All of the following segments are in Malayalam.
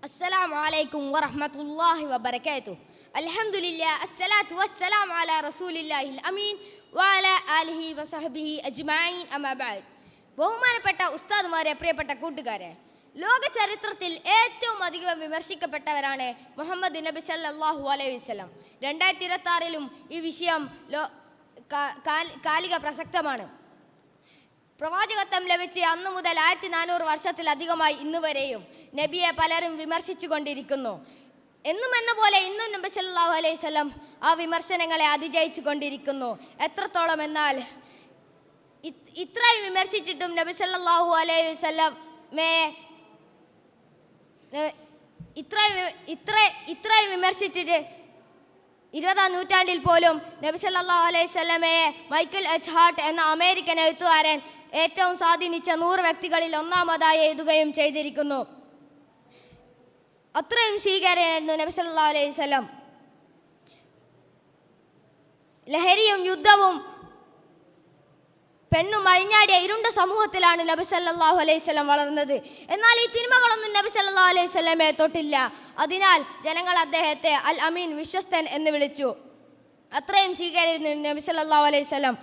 السلام عليكم ورحمة الله وبركاته الحمد لله الصلاة والسلام على رسول الله الأمين وعلى آله وصحبه أجمعين أما بعد ബഹുമാനപ്പെട്ട ഉസ്താദുമാരെ പ്രിയപ്പെട്ട കൂട്ടുകാരെ ലോക ചരിത്രത്തിൽ ഏറ്റവും അധികം വിമർശിക്കപ്പെട്ടവരാണ് മുഹമ്മദ് നബി സല്ലല്ലാഹു അലൈഹി വസല്ലം രണ്ടായിരത്തി ഇരുപത്തി ആറിലും ഈ വിഷയം ലോ കാ- കാൽ- കാലിക പ്രസക്തമാണ് പ്രവാചകത്വം ലഭിച്ച് അന്നു മുതൽ ആയിരത്തി നാനൂറ് വർഷത്തിലധികമായി ഇന്നുവരെയും നബിയെ പലരും വിമർശിച്ചു കൊണ്ടിരിക്കുന്നു എന്നും എന്ന പോലെ ഇന്നും നബി സല്ലല്ലാഹു അലൈഹി സ്വലം ആ വിമർശനങ്ങളെ അതിജയിച്ചു കൊണ്ടിരിക്കുന്നു എത്രത്തോളം എന്നാൽ ഇത്- ഇത്രയും വിമർശിച്ചിട്ടും നബി സല്ലല്ലാഹു അലൈഹി വസല്ലമേ മേ ഇത്രയും ഇത്ര ഇത്രയും വിമർശിച്ചിട്ട് ഇരുപതാം നൂറ്റാണ്ടിൽ പോലും നബി സല്ലല്ലാഹു അലൈഹി സ്വലമയെ മൈക്കിൾ എച്ച് ഹാർട്ട് എന്ന അമേരിക്കൻ എഴുത്തുകാരൻ ഏറ്റവും സ്വാധീനിച്ച നൂറ് വ്യക്തികളിൽ ഒന്നാമതായി എഴുതുകയും ചെയ്തിരിക്കുന്നു. അത്രയും സ്വീകാര്യനായിരുന്നു നബി സല്ലല്ലാഹു അലൈഹി സ്വലം ലഹരിയും യുദ്ധവും പെണ്ണും അഴിഞ്ഞാടിയ ഇരുണ്ട സമൂഹത്തിലാണ് നബി സല്ലാഹു അലൈഹി വസല്ലം വളർന്നത്. എന്നാൽ ഈ തിന്മകളൊന്നും നബി സല്ലല്ലാഹു അലൈഹി വസല്ലമയെ തൊട്ടില്ല. അതിനാൽ ജനങ്ങൾ അദ്ദേഹത്തെ അൽ അമീൻ വിശ്വസ്തൻ എന്ന് വിളിച്ചു. അത്രയും സ്വീകരിക്കുന്നു നബി സല്ലല്ലാഹു അലൈഹി വസല്ലം.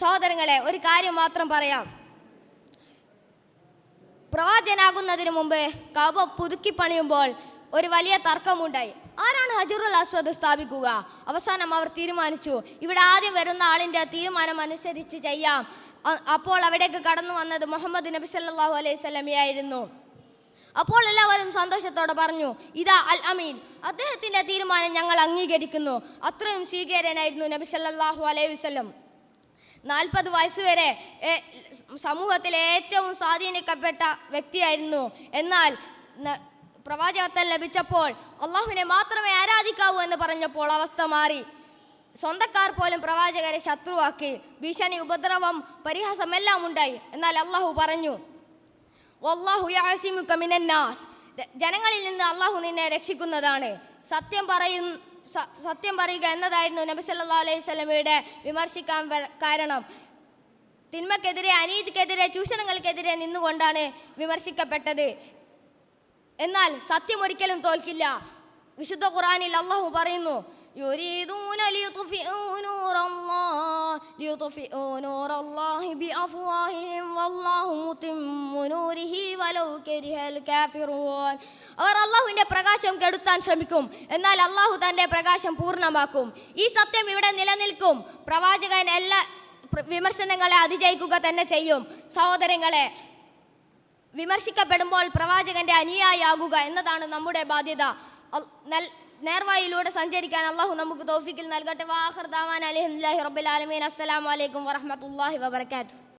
സഹോദരങ്ങളെ ഒരു കാര്യം മാത്രം പറയാം. പ്രവാചനാകുന്നതിന് മുമ്പ് കബ പുതുക്കി പണിയുമ്പോൾ ഒരു വലിയ തർക്കമുണ്ടായി. ആരാണ് ഹജറുൽ അസ്വദ് സ്ഥാപിക്കുക? അവസാനം അവർ തീരുമാനിച്ചു ഇവിടെ ആദ്യം വരുന്ന ആളിന്റെ തീരുമാനം അനുസരിച്ച് ചെയ്യാം. അപ്പോൾ അവിടേക്ക് കടന്നു വന്നത് മുഹമ്മദ് നബി സല്ലാഹു അലൈഹി സ്വലമിയായിരുന്നു അപ്പോൾ എല്ലാവരും സന്തോഷത്തോടെ പറഞ്ഞു ഇതാ അൽ അമീൻ. അദ്ദേഹത്തിന്റെ തീരുമാനം ഞങ്ങൾ അംഗീകരിക്കുന്നു. അത്രയും സ്വീകാര്യനായിരുന്നു നബി സല്ലാഹു അലൈഹി വസ്ലം നാൽപ്പത് വയസ്സുവരെ സമൂഹത്തിലെ ഏറ്റവും സ്വാധീനിക്കപ്പെട്ട വ്യക്തിയായിരുന്നു. എന്നാൽ പ്രവാചകത്വം ലഭിച്ചപ്പോൾ അള്ളാഹുവിനെ മാത്രമേ ആരാധിക്കാവൂ എന്ന് പറഞ്ഞപ്പോൾ അവസ്ഥ മാറി. സ്വന്തക്കാർ പോലും പ്രവാചകരെ ശത്രുവാക്കി. ഭീഷണി ഉപദ്രവം പരിഹാസമെല്ലാം ഉണ്ടായി. എന്നാൽ അള്ളാഹു പറഞ്ഞു മിനന്നാസ് ജനങ്ങളിൽ നിന്ന് അള്ളാഹു നിന്നെ രക്ഷിക്കുന്നതാണ്. സത്യം പറയും സത്യം പറയുക എന്നതായിരുന്നു നബി സല്ലാ അലൈഹി സ്വലമയുടെ വിമർശിക്കാൻ കാരണം. തിന്മക്കെതിരെ അനീതിക്കെതിരെ ചൂഷണങ്ങൾക്കെതിരെ നിന്നുകൊണ്ടാണ് വിമർശിക്കപ്പെട്ടത്. എന്നാൽ സത്യം ഒരിക്കലും തോൽക്കില്ല. വിശുദ്ധ ഖുറാനിൽ അള്ളാഹു പറയുന്നു يريدون ليطفئوا نور الله ليطفئوا نور الله بأفواههم والله متم نوره ولو كره الكافرون അവർ അള്ളാഹുവിന്റെ പ്രകാശം കെടുത്താൻ ശ്രമിക്കും എന്നാൽ അള്ളാഹു തന്റെ പ്രകാശം പൂർണ്ണമാക്കും ഈ സത്യം ഇവിടെ നിലനിൽക്കും പ്രവാചകൻ എല്ലാ പ്ര- വിമർശനങ്ങളെ അതിജയിക്കുക തന്നെ ചെയ്യും സഹോദരങ്ങളെ വിമർശിക്കപ്പെടുമ്പോൾ പ്രവാചകന്റെ അനുയായിയാകുക എന്നതാണ് നമ്മുടെ ബാധ്യത നേർവഴിയിലൂടെ സഞ്ചരിക്കാൻ അള്ളാഹു നമുക്ക് തോഫിക്കിൽ നൽകട്ടെ. വാഹർ ദാവാൻ അലഹമുല്ലാഹി അസ്സലാമു അലൈക്കും വറഹ്മത്തുള്ളാഹി വബറകാതുഹു.